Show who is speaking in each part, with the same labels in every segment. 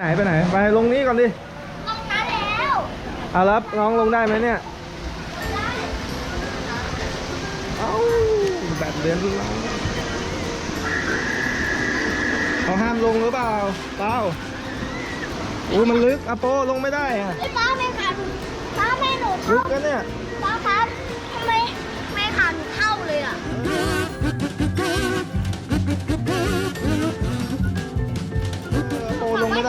Speaker 1: ไหนไปไหน ไปลงนี้ก่อนดิ
Speaker 2: ลงน้ำแล้ว
Speaker 1: เอารับน้องลงได้ไหมเนี่ยเอ้าแบตเรียนรุ่นเราเขาห้ามลงหรือเปล่าเปล่าอู้มันลึกอะโปลงไม่ได้อะ
Speaker 2: ไอ้ป้าแม่ขาหนูป้าแม่หนู
Speaker 1: ลึ
Speaker 2: เข้าก
Speaker 1: นะเนี่ย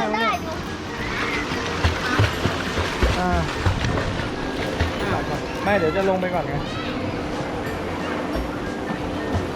Speaker 2: ไม่
Speaker 1: ได้มั้งเนี่ย
Speaker 2: ดู
Speaker 1: อ่าไม่เดี๋ยวจะลงไปก่อนไง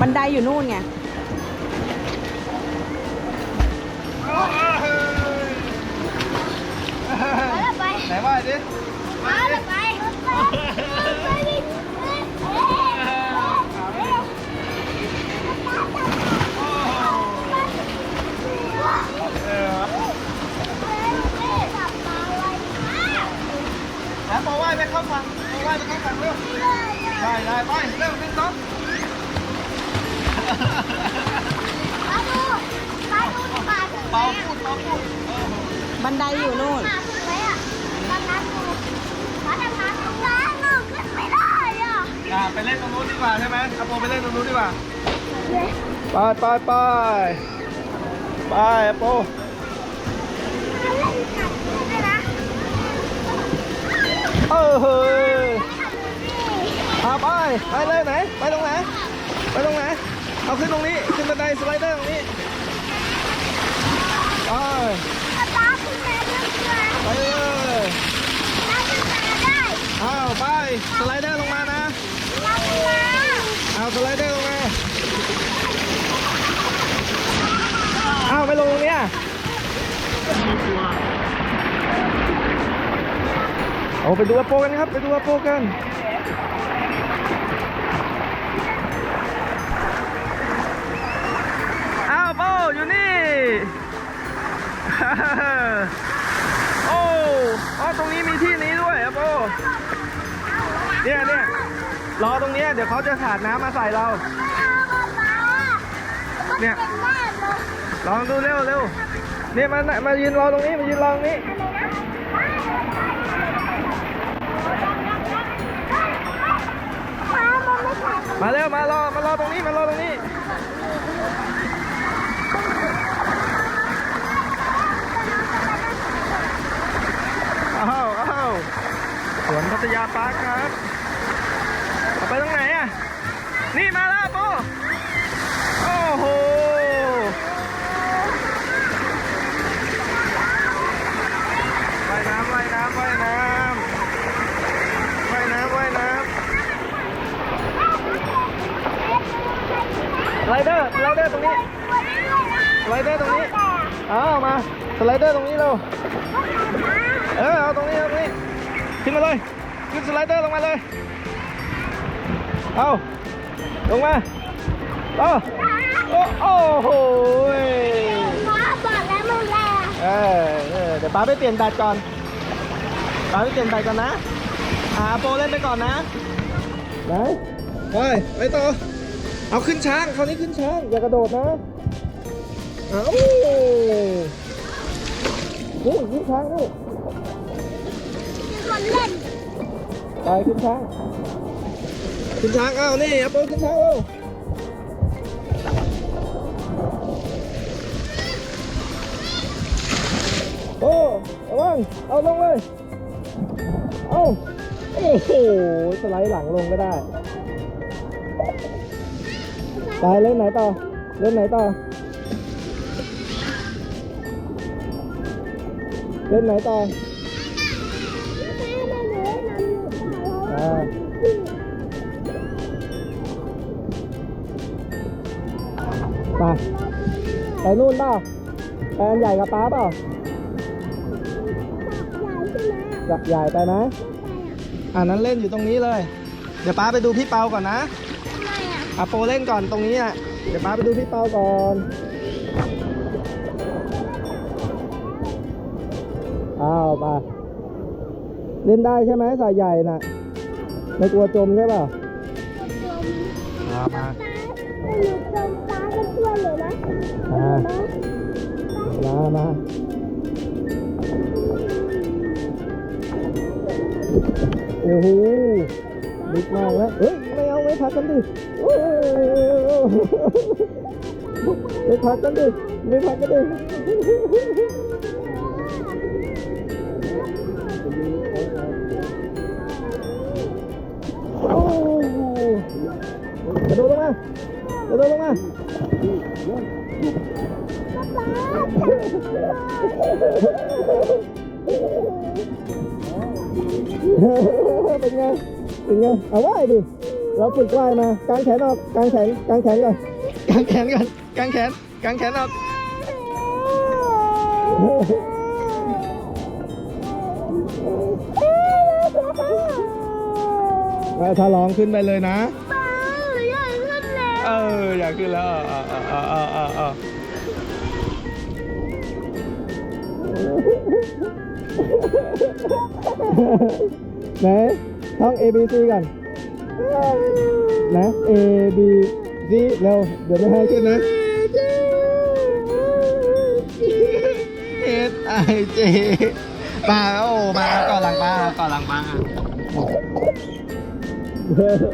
Speaker 3: บันไดอยู่นู่นไง
Speaker 2: ไปไป
Speaker 1: ไปโปเล่
Speaker 3: น
Speaker 1: กั
Speaker 2: บเพื่อ
Speaker 1: เออเฮ้ยอาไปไปเลยไหน ไปตรงไหน ไปตรงไหน เอาขึ้นตรงนี้ ขึ้นบันไดสไลเดอร์ตรงนี้ ไป
Speaker 2: ป๊าป๊าขึ้นมาด้วย
Speaker 1: ไปเลย
Speaker 2: เราขึ้นมาได้
Speaker 1: เอาไป สไลเดอร์ลงมานะ
Speaker 2: เอา
Speaker 1: สไลเดอร์ลงมาเอาไปลงตรงเนี้ยเอาไปดูอาโปกันครับ ไปดูอาโปกันอ้าวโปอยู่นี่โอ้อ๋อตรงนี้มีที่นี้ด้วยอาโปเนี่ยเนี่ยรอตรงนี้เดี๋ยวเขาจะสาดน้ำมาใส่เรา เนี่ย
Speaker 2: ล
Speaker 1: องดูเร็วเร็วเนี่ยมามายืนรอตรงนี้มายืนรอตรงนี้
Speaker 2: มา
Speaker 1: เร็วมารอมารอตรงนี้มารอตรงนี้อ้าวอ้าวสวนพัทยาปาร์คครับไปตรงไหนอะนี่มา ไปเปลี่ยนแบตก่อนป้าไปเปลี่ยนแบตก่อนนะอ่าโปรเล่นไปก่อนนะไหนไปไปต่อเอาขึ้นช้างคราวนี้ขึ้นช้างอย่ากระโดดนะเอานี่ขึ้นช้างนี่
Speaker 2: มีคนเล่น
Speaker 1: ไปขึ้นช้างขึ้นช้างเอานี่เอาโปขึ้นช้างเอา โอ้ระวังเอาลงเลย เอาโอ้โห สไลด์หลังลงก็ได้ ไปเล่นไหนต่อ เล่นไหนต่อ เล่นไหนต่ออ่าไปไปนู่นเปล่าไปอันใหญ่กับป้าเปล่า จับใหญ่ไปไหมอ่านั้นเล่นอยู่ตรงนี้เลย เดี๋ยวป้าไปดูพี่เปาก่อนนะ
Speaker 2: ทำไมอะ
Speaker 1: อาโปเล่นก่อนตรงนี้อะ เดี๋ยวป้าไปดูพี่เปาก่อนอ้าวมาเล่นได้ใช่ไหมสายใหญ่น่ะ ไม่กลัวจมใช่ป่ะมามา
Speaker 2: หนูจมตาก็ช่วยหนูนะ
Speaker 1: อ่า
Speaker 2: นะ
Speaker 1: มามา โอ้โหลึกมากแล้วเฮ้ยไม่เอาไม่พักกันดิไม่พักกันดิไม่พักกันดิโอ้กระโดดลงมากระโดดลงมาป๊าป๊า เป็นไง เป็นไง เอาว่ายดิ เราฝึกว่ายมากางแขนออกกางแขนกางแขนก่อนกางแขนก่อนกางแขนกางแขนออกถ้าลองขึ้นไปเลยนะ
Speaker 2: ป้าอยากขึ้นแล้ว
Speaker 1: เอออยากขึ้นแล้วเออเออเออเออเออ ไหนท่อง A B C ก่อนนะ A B C เร็วเดี๋ยวไม่ให้ขึ้นนะ S I J มาโอ้มาก่อนหลังป้าก่อนหลังป้า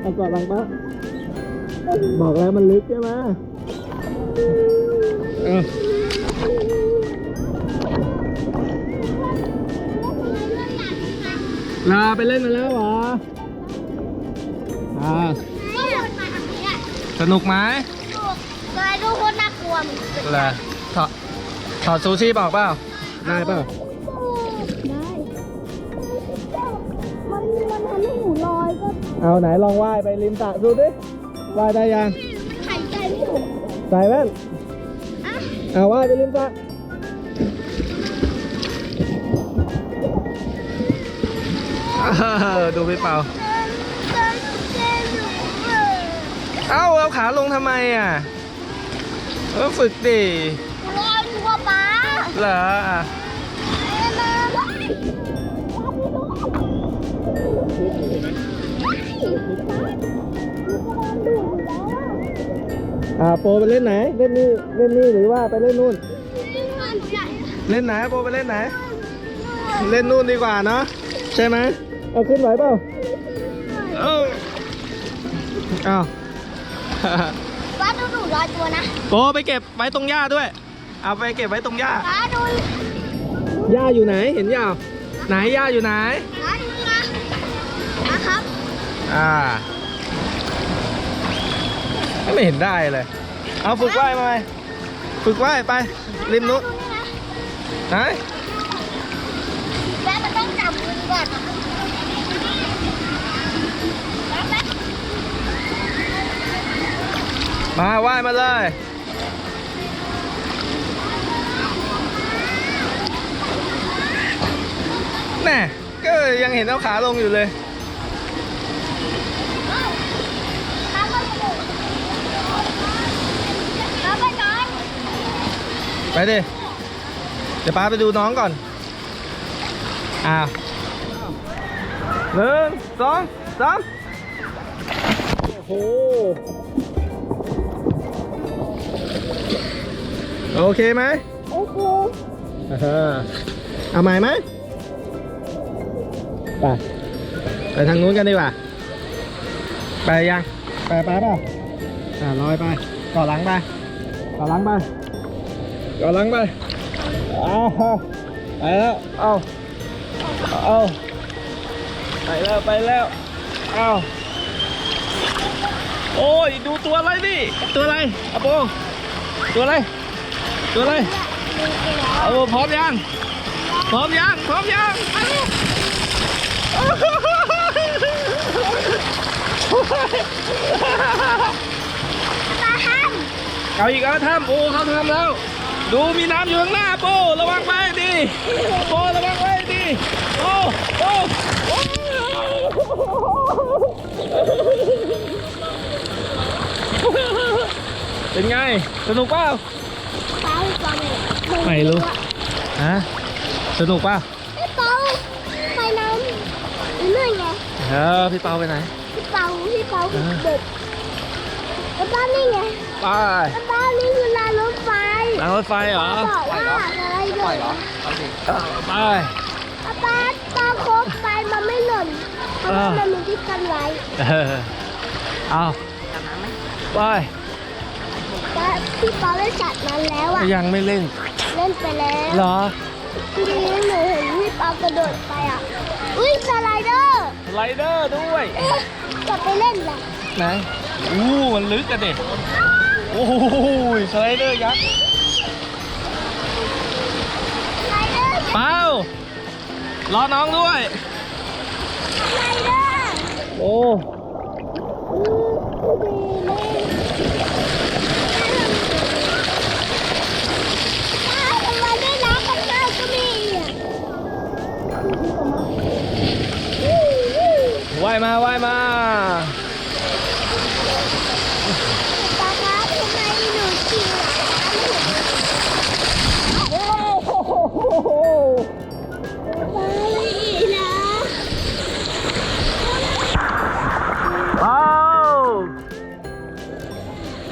Speaker 1: เอาก่อนหลังป้าบอกแล้วมันลึกใช่ไหม ลาไปเล่นมาแล้วเหรออ่า
Speaker 2: ไม่อยากมาทางนี้อะ
Speaker 1: สนุกไหม
Speaker 2: ถูกเลยทุกคนน่ากลัวมันเป็น
Speaker 1: เหรถอดถอดซูชิบอกเปล่า ได้เปล่า
Speaker 2: ได้มันมันทำให้หนูลอยก็
Speaker 1: เอาไหนลองว่ายไปริมสระดูดิ ว่ายได้ยัง
Speaker 2: หายใจไม่ถูก
Speaker 1: ใส่แว่น
Speaker 2: อะ
Speaker 1: เอาว่ายไปริมสระ ดูพี่เปา
Speaker 2: เดินเดินเดินอยู่เลย
Speaker 1: เอ้าเอาขาลงทำไมอะเออฝึกดิ
Speaker 2: ลอยอยู่ว่าป้า
Speaker 1: เหรออะ
Speaker 2: เดินเลยดูแล้วอะ
Speaker 1: อ่าโปรไปเล่นไหน เล่นนี่เล่นนี่หรือว่าไปเล่นนู่น
Speaker 2: มันใหญ่
Speaker 1: เล่นไหนโปรไปเล่นไหน เล่นนู่นดีกว่าเนาะใช่ไหม เอาขึ้นไหวเปล่าเอ้าอ้าว
Speaker 2: ป้าดูหนูลอยตัวนะ
Speaker 1: โปรไปเก็บไว้ตรงหญ้าด้วย เอาไปเก็บไว้ตรงหญ้า
Speaker 2: ป้าดู
Speaker 1: หญ้าอยู่ไหนเห็นหญ้าไหนหญ้าอยู่ไหน
Speaker 2: ป้าดูนะนะครับ
Speaker 1: อ่าไม่เห็นได้เลย เอาฝึกว่ายมาไหมฝึกว่ายไปริมนู้นไหน
Speaker 2: แม่มันต้องจับมือก่อน มา
Speaker 1: ว่ายมาเลยแน่ก็ยังเห็นเอาขาลงอยู่เลย
Speaker 2: ไปนอน
Speaker 1: ไปดิ เดี๋ยวป้าไปดูน้องก่อน อ้าวหนึ่งสองสามโอ้โห โอเคไหม
Speaker 2: โอ้โห
Speaker 1: อ่าเอาใหม่ไหมไปไปทางนู้นกันดีกว่า ไปยัง ไปไปเปล่าอ่าลอยไปก่อหลังไปก่อหลังไปก่อหลังไปอ้าวไปแล้วเอาเอาไปแล้วไปแล้วเอาโอ้ยดูตัวอะไรดิตัวอะไรอะโปตัวอะไร ตัวอะไรเอาพร้อมยัง พร้อมยัง พร้อมยังเอา
Speaker 2: ตาหัน
Speaker 1: เอาอีกแล้วถ้ำโอ้เขาทำแล้ว ดูมีน้ำอยู่ข้างหน้าโประวังไว้ดิโประวังไว้ดิโอ้โอ้โอ้เป็นไง สนุกเปล่า
Speaker 2: เปาเปา
Speaker 1: ไม่รู้ฮะสนุกเปล่า
Speaker 2: พี่เปาไปน้ำเรื่อยไง
Speaker 1: เออพี่เปาไปไหน
Speaker 2: พี่เปาพี่เปาคือเด็กแล้วบ้านนี่ไง
Speaker 1: ไป
Speaker 2: แล้วบ้านนี่คือรางรถไฟ
Speaker 1: รางรถไฟเหรอ
Speaker 2: บอกว่าอะไรด้วย
Speaker 1: เออไป
Speaker 2: ป้าตอนคบไปมันไม่หล่นเพราะว่ามันมีที่กันไว้
Speaker 1: เออเอาไป
Speaker 2: แต่พี่ปอเล่นสัตว์นั้นแล้วอะ
Speaker 1: ยังไม่เล่น
Speaker 2: เล่นไปแล้ว
Speaker 1: เหรอ
Speaker 2: ทีนี้หนูเห็นพี่ปอกระโดดไปอะ อุ้ยสไลเดอร์
Speaker 1: สไลเดอร์ด้วย
Speaker 2: เอ๊ะจะไปเล่นเหรอ
Speaker 1: ไหนอู้มันลึกอะเด็กโอ้โหสไลเดอร์ยักษ์
Speaker 2: สไลเดอร์
Speaker 1: เปล่ารอน้องด้วย
Speaker 2: สไลเดอร์
Speaker 1: โอ้
Speaker 2: ว่า
Speaker 1: ยมาว่ายมา
Speaker 2: ป๊าครับทำไมหนูขี่หลังไม่เห็นไม่นะ
Speaker 1: ว้าว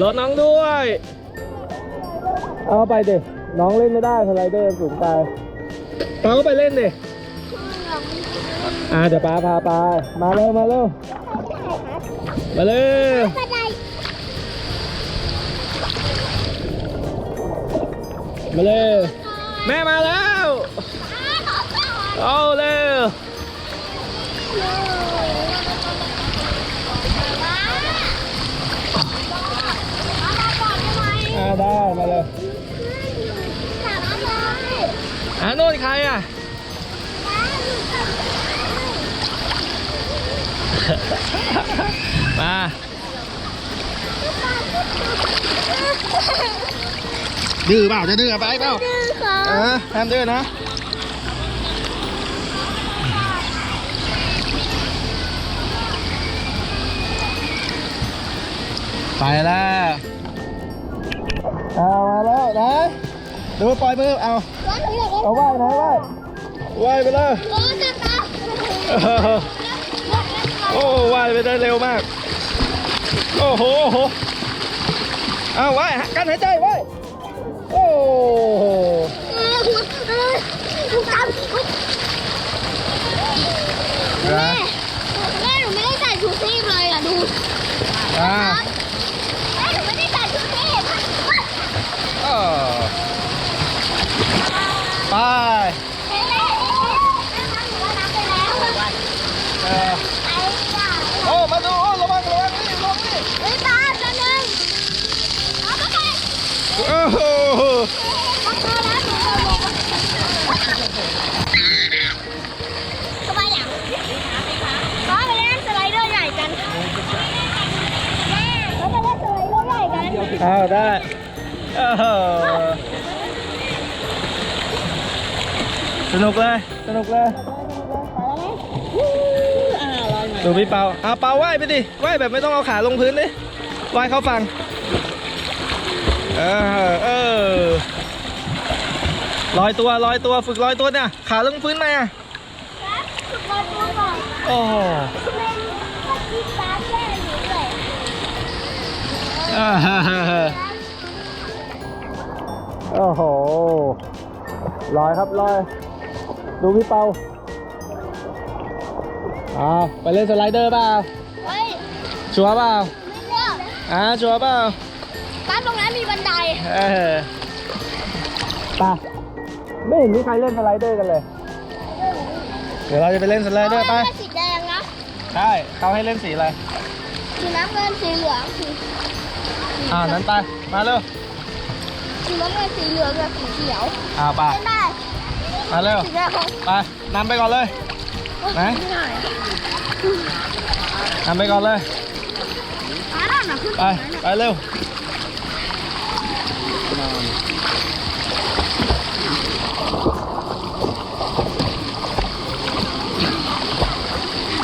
Speaker 1: รถน้องด้วย เอาไปดิน้องเล่นไม่ได้สไลเดอร์สูงไปป้าก็ไปเล่นดิ อ่าเดี๋ยวป้าพาไปมาเร็วมาเร็วมาเร็ว
Speaker 2: บันได
Speaker 1: มาเร็วแม่มาแล้วเอาเร็วอ่าได้มาเลยอ่าโน่นใครอะ มา ดื้อเปล่าจะดื้อไปเปล่าเออห้ามดื้อนะไปแล้วเอามาแล้วนะดูปล่อยมือเอาเอาไหว้นะไหว้ไหว้ไปเลยเออโอ้ไหว้ไปได้เร็วมาก โอ้โหโอ้โหเอาไหว้กันหายใจไหว้โอ้โห
Speaker 2: แม่แม่หนูไม่ได้ใส่ชูชีพเลยอะดู
Speaker 1: อ่า
Speaker 2: แม่หนูไม่ได้ใส่ชูชีพ
Speaker 1: เออไป
Speaker 2: นุกเล
Speaker 1: ย สนุกเลยดูพี่เปาเอาเปาไหว้ไปดิไหว้แบบไม่ต้องเอาขาลงพื้นดิไหว้เข้าฝั่งเออเออลอยตัวลอยตัวฝึกลอยตัวเนี่ยขาลงพื้นไหมอะ
Speaker 2: ฝึกบอลตัวก่อน
Speaker 1: โอ้โห
Speaker 2: เล่นก็คิดตาแค่อยู่ด้วย
Speaker 1: อ่าฮ่าฮ่าฮ่าโอ้โหลอยครับลอย ดูพี่เปาอ่าไปเล่นสไลเดอร์เปล่า
Speaker 2: เฮ้ย
Speaker 1: ชัวร์เปล่า
Speaker 2: ไม่เลือก
Speaker 1: อ่าชัวร์เปล่า
Speaker 2: บ้านตรงนั้นมีบันได
Speaker 1: เออไปไม่เห็นมีใครเล่นสไลเดอร์กันเลย เดี๋ยวเราจะไปเล่นสไลเดอร์ไปา
Speaker 2: สีแดงนะ
Speaker 1: ใช่เขาให้เล่นสีอะไร
Speaker 2: สีน้ำเงินสีเหลืองสี
Speaker 1: อ่านั้นไปมาเร็ว
Speaker 2: สีน้ำเงินสีเหลืองกับสีเขียว
Speaker 1: อ่าไป
Speaker 2: เล่นได้
Speaker 1: มาเร็ว
Speaker 2: สีแดงของ
Speaker 1: ไปนำไปก่อนเลย ไหน
Speaker 2: ไม่ได้
Speaker 1: นำไปก่อนเลย
Speaker 2: อ่าน่ะขึ้น
Speaker 1: ไป ไปเร็ว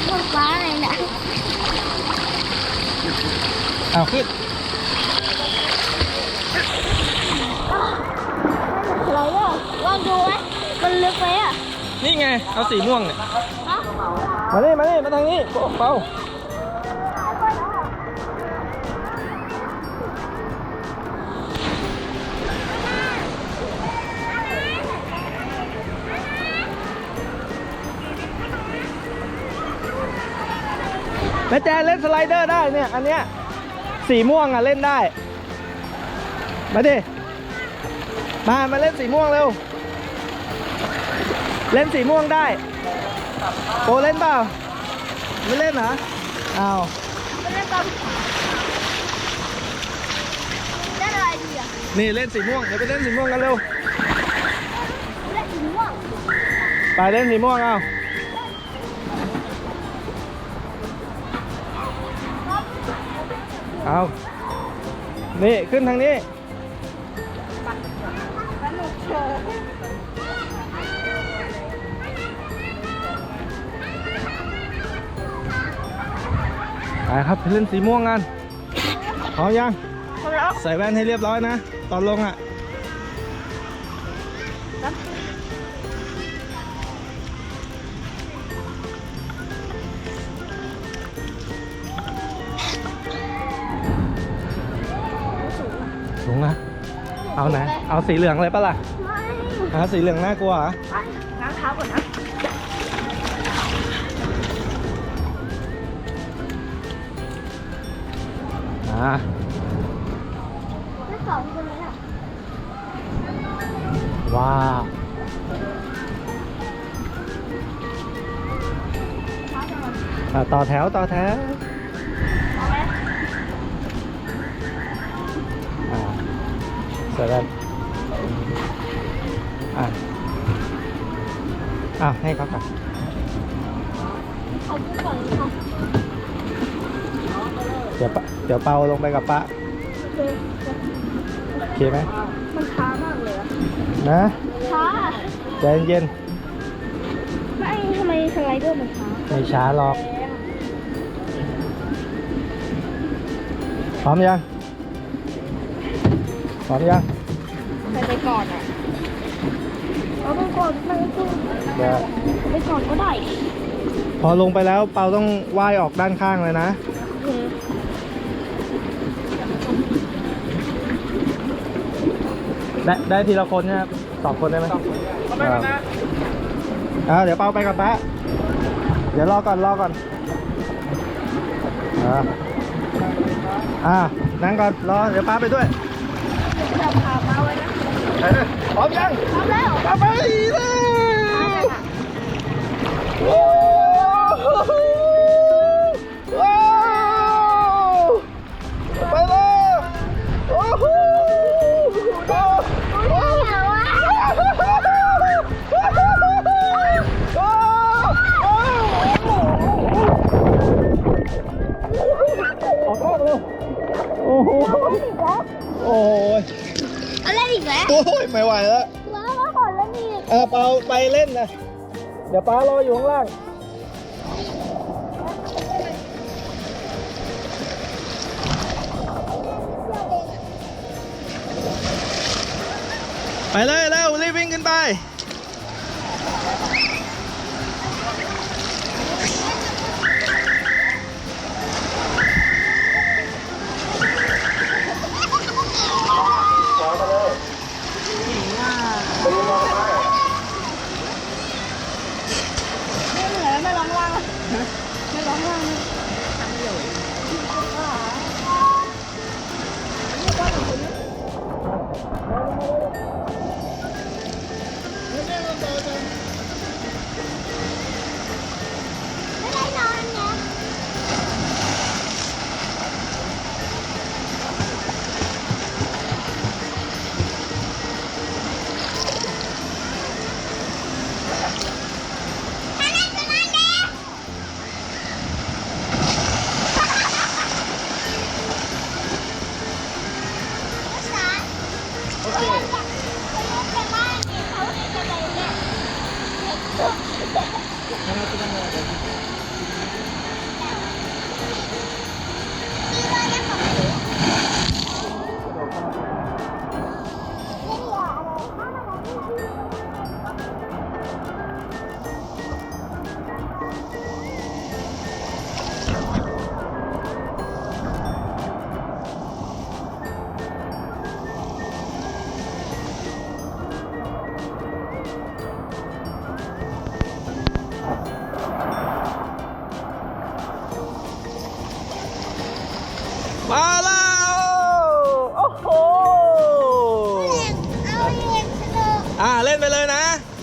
Speaker 2: บนฟ้าอะไรเนี่ย
Speaker 1: เอาขึ้น
Speaker 2: อะไรอะลองดูไหมมันลึกไหมอะ
Speaker 1: นี่ไง เอา สีม่วงเนี่ยมาเนี่มาเนี่มาทางนี้เปาแม่แจนเล่นสไลเดอร์ได้เนี่ย อันเนี้ยสีม่วงอะเล่นได้ มาดิ มา มาเล่นสีม่วงเร็ว เล่นสีม่วงได้โปเล่นเปล่า ไม่เล่นเหรออ้าว
Speaker 2: ไปเล่นตอนเล่นอะไรดีอะ
Speaker 1: นี่เล่นสีม่วงเดี๋ยวไปเล่นสีม่วงกันเร็ว
Speaker 2: เล่นสีม่วง
Speaker 1: ไปเล่นสีม่วงเอาเอานี่ขึ้นทางนี้ ครับไปเล่นสีม่วงกันพร้อมยัง
Speaker 2: พร้อมแล้ว
Speaker 1: ใส่แว่นให้เรียบร้อยนะ ตอนลงอะสูงนะเอาไหนเอาสีเหลืองเลยปะล่ะ
Speaker 2: ไม่
Speaker 1: ฮะสีเหลืองน่ากลัวเหรอ
Speaker 2: ไปล้างเท้าก่อนนะ
Speaker 1: อ่า
Speaker 2: ไม่สอนคนนี้อะ
Speaker 1: ว้าวอะต่
Speaker 2: เอาไหม
Speaker 1: อ่าเสร็จแล้วอะอ้าวให้เขาก่อน
Speaker 2: เขาพูดก่อนค่ะ
Speaker 1: เดี๋ยวปะเดี๋ยวเปาลงไปกับป้า
Speaker 2: โอเค
Speaker 1: โอเคไหม
Speaker 2: มันช้ามากเลยอะ
Speaker 1: นะ
Speaker 2: ช้า
Speaker 1: ใจเย็น
Speaker 2: ไม่ทำไมสไลเดอร์มันช้า
Speaker 1: ๆไม่ช้าหรอก พร้อมยัง พร้อมยัง
Speaker 2: ไปไปก่อนอะเอาไปก่อนไปก่อน
Speaker 1: เดี๋ยว
Speaker 2: ไปก่อนก็ได้
Speaker 1: พอลงไปแล้วเปาต้องว่ายออกด้านข้างเลยนะ ได้ได้ทีละคนนะครับสองคนได้ไหมสองคนไปกันนะอ่าเดี๋ยวเปาไปกับแป๊ะเดี๋ยวรอก่อนรอก่อนอ่าอ่านั่งก่อนรอเดี๋ยวป้าไปด้วย
Speaker 2: จับขามาไว้นะ
Speaker 1: พร้อมยัง
Speaker 2: พร้อมแล้ว
Speaker 1: ป้าไปเลยโอ้โไม่ไหวแล้ว
Speaker 2: ว้าวมาก่อนแล้วนี่
Speaker 1: อะเปาไปเล่นนะเดี๋ยวป้ารออยู่ข้างล่างไปเลยเร็วรีบวิ่งขึ้นไป
Speaker 2: ไม่เหนื่อยไม่ร้อง ว่าง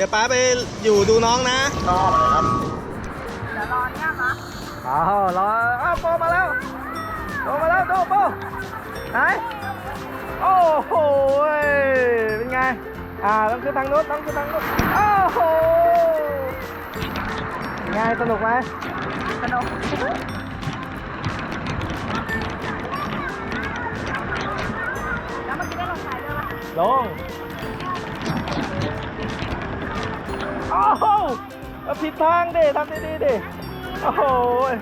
Speaker 2: ดี๋
Speaker 1: ยวป้าไปอยู่ดูน้องนะ
Speaker 2: เดี๋ยวรอเนี่ยคะ
Speaker 1: อ้าวรออ้าวโปมาแล้วโปมาแล้วดูโปไหนโอ้โหยเป็นไง อ่าต้องขึ้นทางนู้นต้องขึ้นทางนู้นโอ้โหเป็นไงสนุกไหม
Speaker 2: สนุกแล้วเมื่อกี้ได้ลงสายด้วยปะ
Speaker 1: ลง อ้โหเอาผิดทางดิทำดีๆดิโอ้โหย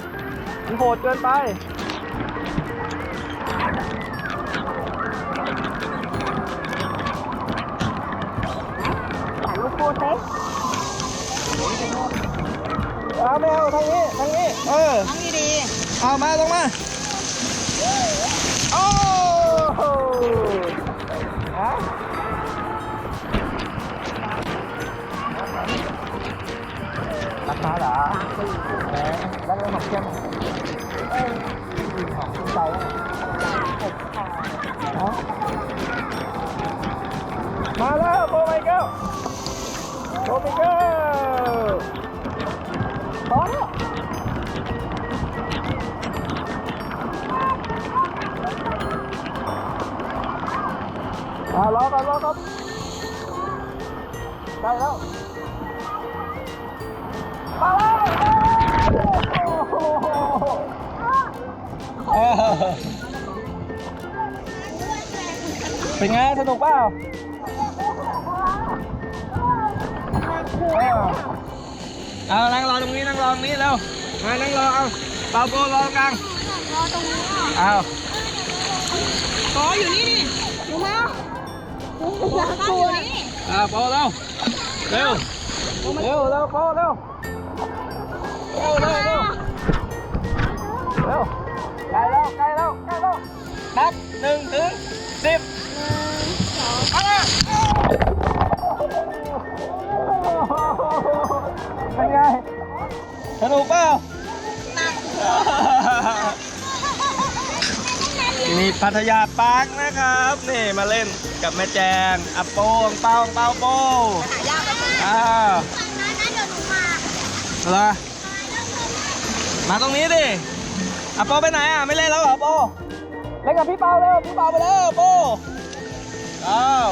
Speaker 1: มันโหดเกินไป
Speaker 2: ถ่ายรูปคู่เซ็
Speaker 1: เอาไม่เอาทางนี้ทางนี้ เออ
Speaker 3: น้องดี
Speaker 1: เอามาลงมา ราคาเหรอแหมแล้วเรื่องของเชียง เอ้ยของคุณใจฮะมาแล้วโบไมเคิลโบไมเคิลพอแล้วอ่ารอก่อนรอก่อนได้แล้วมาแล้วโอ้โหเออเป็นไงสนุกเปล่าเออเอานั่งรอตรงนี้นั่งรอตรงนี้เร็วมานั่งรอเอาเปาโกรอตรงกลาง
Speaker 2: รอตรงนี้อะ
Speaker 1: เอา
Speaker 3: ๆอ๋ออยู่นี่นี่
Speaker 2: ดูมาดูมาดูนี่
Speaker 1: อ่าโปเร็วเร็วเร็วเร็วโปเร็ว เร็วใกล้แล้วใกล้แล้วใกล้แล้วนับหนึ่งถึงสิบเป็นไงสนุกเปล่าที่นี่พัทยาปาร์คนะครับ นี่มาเล่นกับแม่แจงอัปโปงเป้าเป้าโป
Speaker 3: หายากไปเลย
Speaker 1: อ้าว
Speaker 2: ฝั่งนั้นนะเดี๋ยวหนูมา
Speaker 1: เหรอ มาตรงนี้ดิอัปโปไปไหนอะไม่เล่นแล้วเหรอโปเล่นกับพี่เปาเร็วพี่เปาไปแล้วโปอ้าว